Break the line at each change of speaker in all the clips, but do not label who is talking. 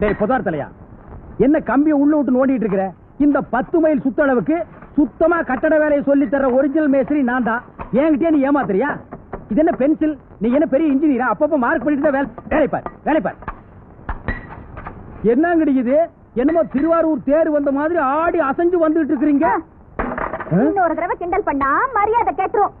டேய் புதார் தலையா என்ன கம்பியை உள்ள விட்டு நோண்டிட்டு இருக்கிற? இந்த பத்து மைல் சுத்தளவுக்கு சுத்தமா கட்டட வேலையை சொல்லி தர ஒரிஜினல் மேஸ்திரி நான் தான் என்கிட்டயே நீ ஏமாத்துறியா? இது என்ன பென்சில் நீ என்ன பெரிய இன்ஜினியரா அப்பப்ப மார்க் பண்ணிட்டு தான் வேலை வேலை பார் வேலை பார். என்ன கிடைக்குது என்னமோ திருவாரூர் தேர் வந்த மாதிரி ஆடி அசைஞ்சு வந்துட்டு இருக்கிறீங்க?
இன்னொரு தடவை கிண்டல் பண்ணா மரியாதை கேட்டுரும்.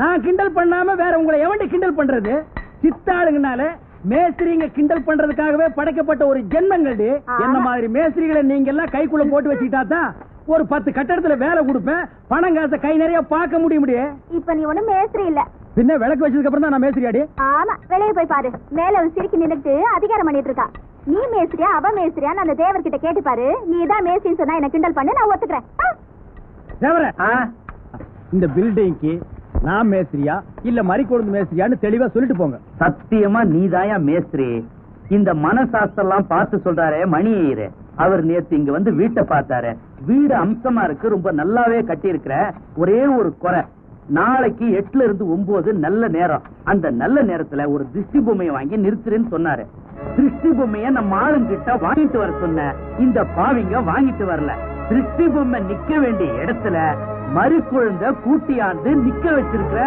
நான் கிண்டல் பண்ணாம வேற உங்களை எவன்டி கிண்டல் பண்றது? சித்தாளுங்கனால மேஸ்திரிங்க கிண்டல் பண்றதுக்காகவே படைக்கப்பட்ட ஒரு ஜென்மங்கள். என்ன மாதிரி மேஸ்திரிகளை நீங்க எல்லாம் கைக்குள்ள போட்டு வச்சுக்கிட்டா தான் ஒரு பத்து கட்டடத்துல வேலை கொடுப்பேன். பணம் காசை கை நிறைய பார்க்க முடிய முடியும்
இப்ப நீ ஒண்ணும் மேஸ்திரி இல்ல.
பின்ன விளக்கு வச்சதுக்கு அப்புறம் தான் நான் மேஸ்திரியாடி
ஆமா வெளியே போய் பாரு. மேல ஒரு சிரிக்கி நின்னுட்டு அதிகாரம் பண்ணிட்டு இருக்கா. நீ மேஸ்திரியா அவ மேஸ்திரியா அந்த தேவர் கிட்ட கேட்டு பாரு. நீ தான் மேஸ்திரின்னு சொன்னா என்ன கிண்டல் பண்ணு நான் ஒத்துக்கிறேன்.
தேவர இந்த பில்டிங்க்கு நான் மேஸ்திரியா? இல்ல மறிக்கொழுந்து மேஸ்திரியான்னு தெளிவா சொல்லிட்டு போங்க.
சத்தியமா நீதாயா மேஸ்திரி? இந்த மனசாஸ்திரம் பார்த்து சொல்றாரே மணி ஐயரு அவர் நேத்து இங்க வந்து வீட்டை பார்த்தாரு. வீடு அம்சமா இருக்கு ரொம்ப நல்லாவே கட்டி இருக்கிற ஒரே ஒரு குறை. நாளைக்கு எட்டுல இருந்து ஒன்பது நல்ல நேரம். அந்த நல்ல நேரத்துல ஒரு திருஷ்டி பொம்மையை வாங்கி நிறுத்துறேன்னு சொன்னாரு. திருஷ்டி பொம்மைய நம்ம ஆளுங்கிட்ட வாங்கிட்டு வர சொன்ன. இந்த பாவிங்க வாங்கிட்டு வரல. திருஷ்டி பொம்மை நிக்க வேண்டிய இடத்துல மறுக்குழுந்த கூட்டியாந்து நிக்க வச்சிருக்கிற.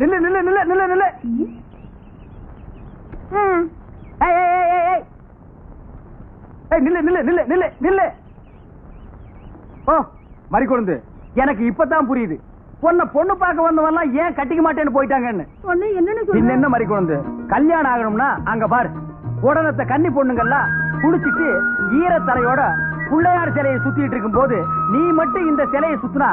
நில்லு நில்லு நில்லு நில்லு நில்லு. நில்லு நில்லு நில்லு நில்லு நில்லு. ஓ மறிக்கொழுந்து எனக்கு இப்பதான் புரியுது. பொண்ண பொண்ணு பார்க்க வந்தவன்லாம் ஏன் கட்டிக்க மாட்டேன்னு போயிட்டாங்கன்னு? பின்ன என்ன மறிக்கொழுந்து கல்யாணம் ஆகணும்னா அங்க பாரு. உடனத்த கன்னி பொண்ணுங்கெல்லாம் குளிச்சிட்டு ஈரத்தலையோட பிள்ளையார் சிலையை சுத்திட்டு இருக்கும் போது நீ மட்டும் இந்த சிலையை சுத்தினா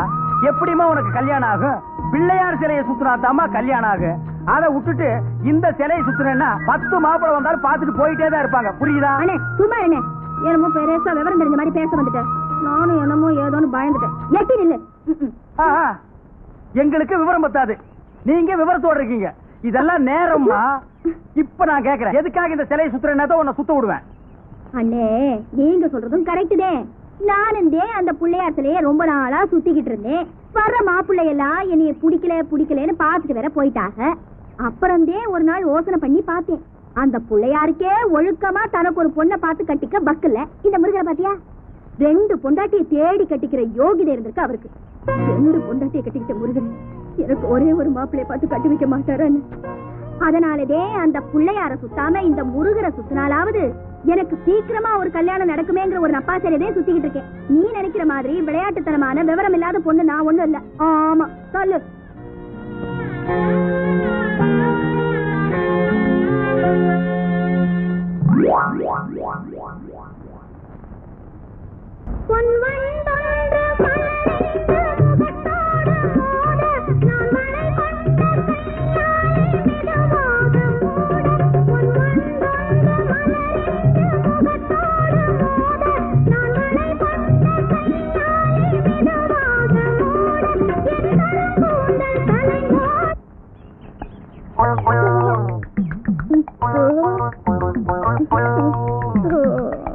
எப்படிமா உனக்கு கல்யாணம் ஆகும்? பிள்ளையார் சிலையை சுத்தினா தாமா கல்யாணம் ஆகும். அதை விட்டுட்டு இந்த சிலையை சுத்தினா பத்து மாப்பிளை வந்தாலும் பார்த்துட்டு போயிட்டே தான் இருப்பாங்க. புரியுதா?
சும்மா என்ன என்னமோ பெருசா விவரம் தெரிஞ்ச மாதிரி பேச வந்துட்டேன். நானும் என்னமோ ஏதோன்னு பயந்துட்டேன். எட்டி நில்லு.
எங்களுக்கு விவரம் பத்தாது. நீங்க விவரத்தோட இருக்கீங்க. இதெல்லாம் நேரம்மா. இப்ப நான் கேக்குறேன். எதுக்காக இந்த சிலையை சுத்துறேன்னா தான் உன்னை சுத்த விடுவேன்.
அண்ணே நீங்க சொல்றதும் கரெக்ட் தான். அந்த பிள்ளையார் சிலைய ரொம்ப நாளா சுத்திக்கிட்டு இருந்தேன். வர்ற மாப்பிள்ளை எல்லாம் என்னைய பிடிக்கல பிடிக்கலன்னு பாத்துட்டு வேற போயிட்டாங்க. அப்புறம்தே ஒரு நாள் யோசனை பண்ணி பார்த்தேன். அந்த பிள்ளையாருக்கே ஒழுக்கமா தனக்கு ஒரு பொண்ணை பார்த்து கட்டிக்க பக்கல இந்த முருகரை பாத்தியா ரெண்டு பொண்டாட்டியை தேடி கட்டிக்கிற யோகிதை இருந்திருக்கு அவருக்கு. ரெண்டு பொண்டாட்டியை கட்டிக்கிட்ட முருகன் எனக்கு ஒரே ஒரு மாப்பிள்ளைய பார்த்து கட்டி வைக்க மாட்டாரான்னு. அதனாலதே அந்த பிள்ளையார சுத்தாம இந்த முருகரை சுத்தினாலாவது எனக்கு சீக்கிரமா ஒரு கல்யாணம் நடக்குமேங்கிற ஒரு நப்பாசரியதே சுத்திக்கிட்டு இருக்கேன். நீ நினைக்கிற மாதிரி விளையாட்டுத்தனமான விவரம் இல்லாத பொண்ணு நான் ஒண்ணும் இல்ல. ஆமா சொல்லு.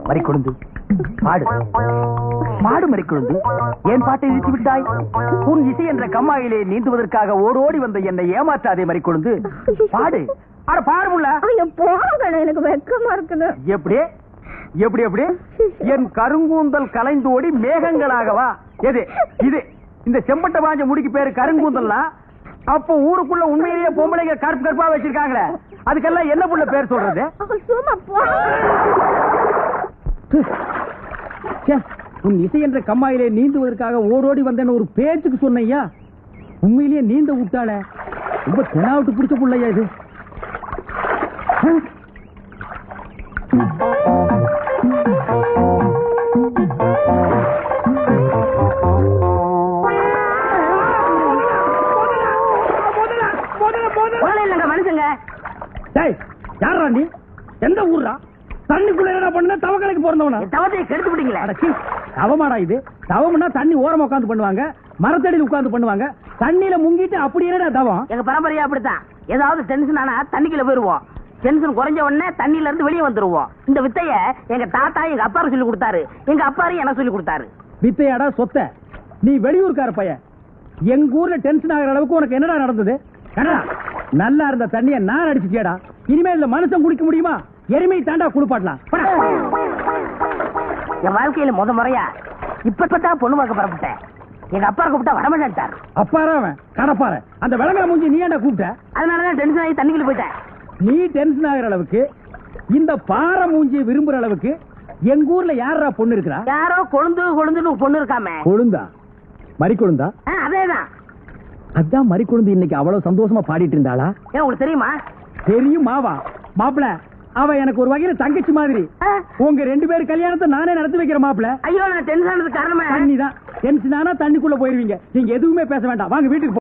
மறிக்கொழுந்து. பாடு. பாடு மறிக்கொழுந்து. ஏன் பாட்டை இழுத்து விட்டாய்
உன் இசை என்ற கம்மாயிலே நீந்துவதற்காக ஓடோடி வந்த என்னை ஏமாற்றாதே மறிக்கொழுந்து. பாடு. அட பாடு முல்ல.
ஐயோ போங்க எனக்கு வெக்கமா இருக்குது.
எப்படி? எப்படி எப்படி? என் கருங்கூந்தல் கலைந்தோடி மேகங்களாகவா எது? இது? இந்த செம்பட்ட பாஞ்ச முடிக்கு பேரு கருங்கூந்தல்னா அப்போ ஊருக்குள்ள உண்மையிலேயே பொம்பளைங்க கருப்பு கருப்பா வச்சிருக்காங்களே. அதுக்கெல்லாம் என்ன புள்ள பேர் சொல்றது?
சும்மா போ.
ச்சே, உன் இசை என்ற கம்மாயிலே நீந்துவதற்காக ஓடோடி வந்தேன்னு ஒரு பேச்சுக்கு சொன்னையா? உண்மையிலேயே நீந்த விட்டாள? ரொம்ப தெனாவிட்டு பிடிச்ச புள்ளையா இது? டேய் யாரா நீ? எந்த ஊர்ரா தண்ணிக்குள்ள என்ன பண்ண தவக்கலைக்கு பிறந்தவனா?
தவத்தை கெடுத்து விட்டீங்களே.
தவமாடா இது. தவம்னா தண்ணி ஓரமா உட்கார்ந்து பண்ணுவாங்க மரத்தடியில் உட்கார்ந்து பண்ணுவாங்க. தண்ணியில முங்கிட்டு அப்படி என்னடா தவம்?
எங்க பரம்பரையா அப்படித்தான். ஏதாவது டென்ஷன் ஆனா தண்ணிக்குள்ள போயிருவோம். டென்ஷன் குறைஞ்ச உடனே தண்ணியில இருந்து வெளியே வந்துருவோம். இந்த வித்தைய எங்க தாத்தா எங்க அப்பாரு சொல்லி கொடுத்தாரு. எங்க அப்பாரு எனக்கு சொல்லி கொடுத்தாரு?
வித்தையாடா சொத்த. நீ வெளியூர்கார பையன். எங்க ஊர்ல டென்ஷன் ஆகிற அளவுக்கு உனக்கு என்னடா நடந்தது? நல்லா இருந்த தண்ணிய நான் அடிச்சுட்டேடா இனிமே இந்த மனுஷன் குடிக்க முடியுமா? எருமை தாண்டா குளிப்பாட்டலாம். போடா.
என் வாழ்க்கையில முத முறையா இப்பதான் பொண்ணு பார்க்க புறப்பட்டேன். எங்க அப்பா கூப்பிட்டா வரமாட்டார்
அப்பாரா அவன்? கடப்பார அந்த விளங்கா மூஞ்சி நீ ஏன்டா கூப்பிட்ட?
அதனாலதான் டென்ஷன் ஆகி தண்ணிக்குள்ள போயிட்டேன்.
நீ டென்ஷன் ஆகிற அளவுக்கு இந்த பாறை மூஞ்சி விரும்புற அளவுக்கு எங்க ஊர்ல யாரா பொண்ணு இருக்கிறா?
யாரோ கொழுந்து கொழுந்துன்னு பொண்ணு இருக்காமே.
கொழுந்தா? மறி கொழுந்தா
அதேதான்.
அதான் மறி கொழுந்து இன்னைக்கு அவ்வளவு சந்தோஷமா பாடிட்டு இருந்தாளா?
ஏன் உங்களுக்கு தெரியுமா?
தெரியும் மாவா. மாப்பிள அவ எனக்கு ஒரு வகையில தங்கச்சி மாதிரி. உங்க ரெண்டு பேர் கல்யாணத்தை நானே நடத்தி வைக்கிற மாப்பிள.
ஐயோ நான் டென்ஷன் ஆனது காரணமே.
தண்ணி தான். டென்ஷன் ஆனா தண்ணிக்குள்ள போயிருவீங்க. நீங்க எதுவுமே பேச வேண்டாம். வாங்க வீட்டுக்கு.